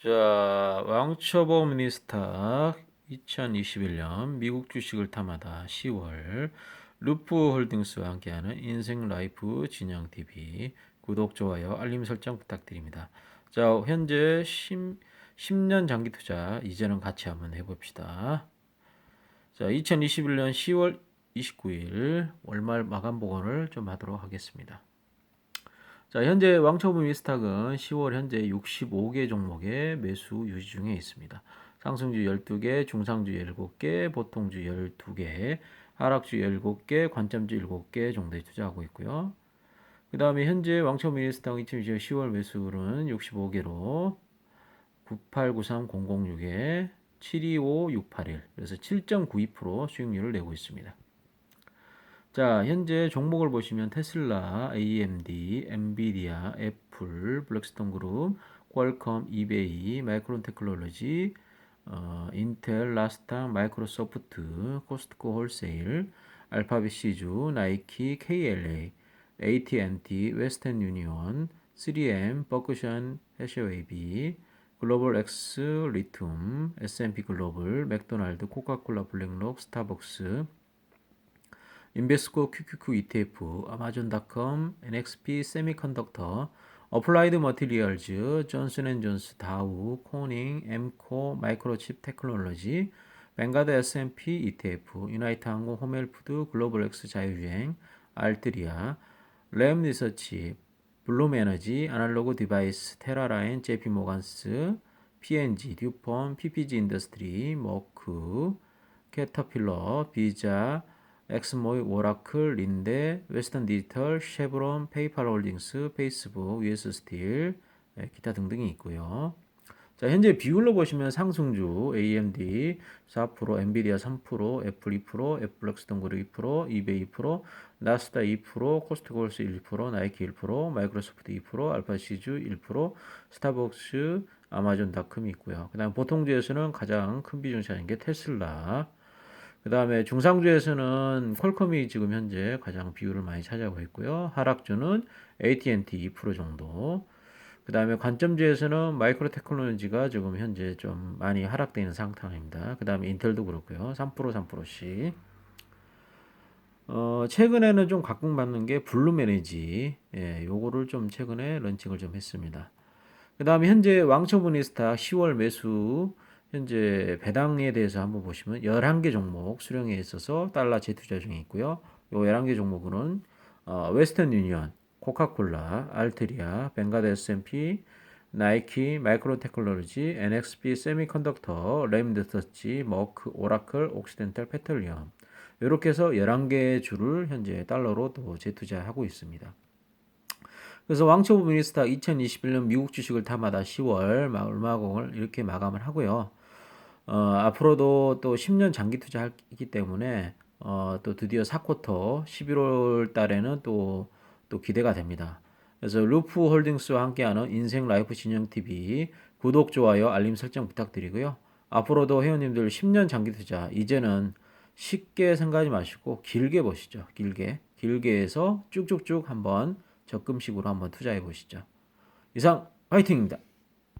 자, 왕초보 미니스탁 2021년 미국 주식을 탐하다 10월 루프 홀딩스와 함께하는 인생 라이프 진영 TV 구독 좋아요 알림 설정 부탁드립니다. 자, 현재 10, 10년 장기 투자 이제는 같이 한번 해 봅시다. 자, 2021년 10월 29일 월말 마감 보고를 좀 하도록 하겠습니다. 자, 현재 왕초보 미스탁은 10월 현재 65개 종목의 매수 유지 중에 있습니다. 상승주 12개, 중상주 7개, 보통주 12개, 하락주 7개, 관점주 7개 정도에 투자하고 있고요. 그 다음에 현재 왕초보 미스탁 2020년 10월 매수는 65개로 9893006에 725681 그래서 7.92% 수익률을 내고 있습니다. 자, 현재 종목을 보시면 테슬라, AMD, 엔비디아, 애플, 블랙스톤 그룹, 퀄컴, 이베이, 마이크론 테크놀로지, 어, 인텔, 라스타, 마이크로소프트, 코스트코 홀세일, 알파벳 시주, 나이키, KLA, AT&T, 웨스턴 유니온, 3M, 버크션, 해셔웨이비, 글로벌 X, 리튬, S&P 글로벌, 맥도날드, 코카콜라, 블랙록, 스타벅스, 인베스코 QQQ ETF, 아마존닷컴, NXP 세미컨덕터, 어플라이드 머티리얼즈, 존슨앤존스, 다우, 코닝, 엠코, 마이크로칩 테크놀로지, 뱅가드 S&P ETF, 유나이트 항공, 홈헬푸드, 글로벌 X 자유주행, 알트리아, 램 리서치, 블룸 에너지, 아날로그 디바이스, 테라라인, JP 모간스, PNG, 듀폰, PPG 인더스트리, 머크, 캐터필러, 비자, 엑스모이, 오라클, 린데, 웨스턴 디지털, 쉐브론, 페이팔 홀딩스, 페이스북, US 스틸, 네, 기타 등등이 있고요. 자, 현재 비율로 보시면 상승주 AMD 4%, 엔비디아 3%, 애플 2%, 애플렉스톤 그룹 2%, 이베이 2%, 나스다 2%, 코스트골스 1%, 나이키 1%, 마이크로소프트 2%, 알파시주 1%, 스타벅스, 아마존 닷컴이 있고요. 그다음 보통주에서는 가장 큰 비중 차지하는 게 테슬라, 그 다음에 중상주에서는 퀄컴이 지금 현재 가장 비율을 많이 차지하고 있고요. 하락주는 AT&T 2% 정도. 그 다음에 관점주에서는 마이크로 테크놀로지가 지금 현재 좀 많이 하락되어 있는 상황입니다. 그 다음에 인텔도 그렇고요. 3% 3%씩. 어, 최근에는 좀 각광받는 게 블룸 에너지. 예, 요거를 좀 최근에 런칭을 좀 했습니다. 그 다음에 현재 왕초브니스타 10월 매수 현재 배당에 대해서 한번 보시면 11개 종목 수령에 있어서 달러 재투자 중에 있고요. 요 11개 종목은 어, 웨스턴 유니언, 코카콜라, 알트리아, 뱅가드 S&P, 나이키, 마이크로 테크놀로지, NXP 세미컨덕터, 램드서치, 머크, 오라클, 옥시덴탈 페트리엄 이렇게 해서 11개 주를 현재 달러로 또 재투자하고 있습니다. 그래서 왕초보 미니스타 2021년 미국 주식을 탐하다 10월 마을마공을 이렇게 마감을 하고요. 어, 앞으로도 또 10년 장기 투자하기 때문에 어, 또 드디어 4쿼터 11월 달에는 또, 또 기대가 됩니다. 그래서 루프 홀딩스와 함께하는 인생 라이프 진영 TV 구독, 좋아요, 알림 설정 부탁드리고요. 앞으로도 회원님들 10년 장기 투자 이제는 쉽게 생각하지 마시고 길게 보시죠. 길게. 길게 해서 쭉쭉쭉 한번 적금식으로 한번 투자해 보시죠. 이상 화이팅입니다.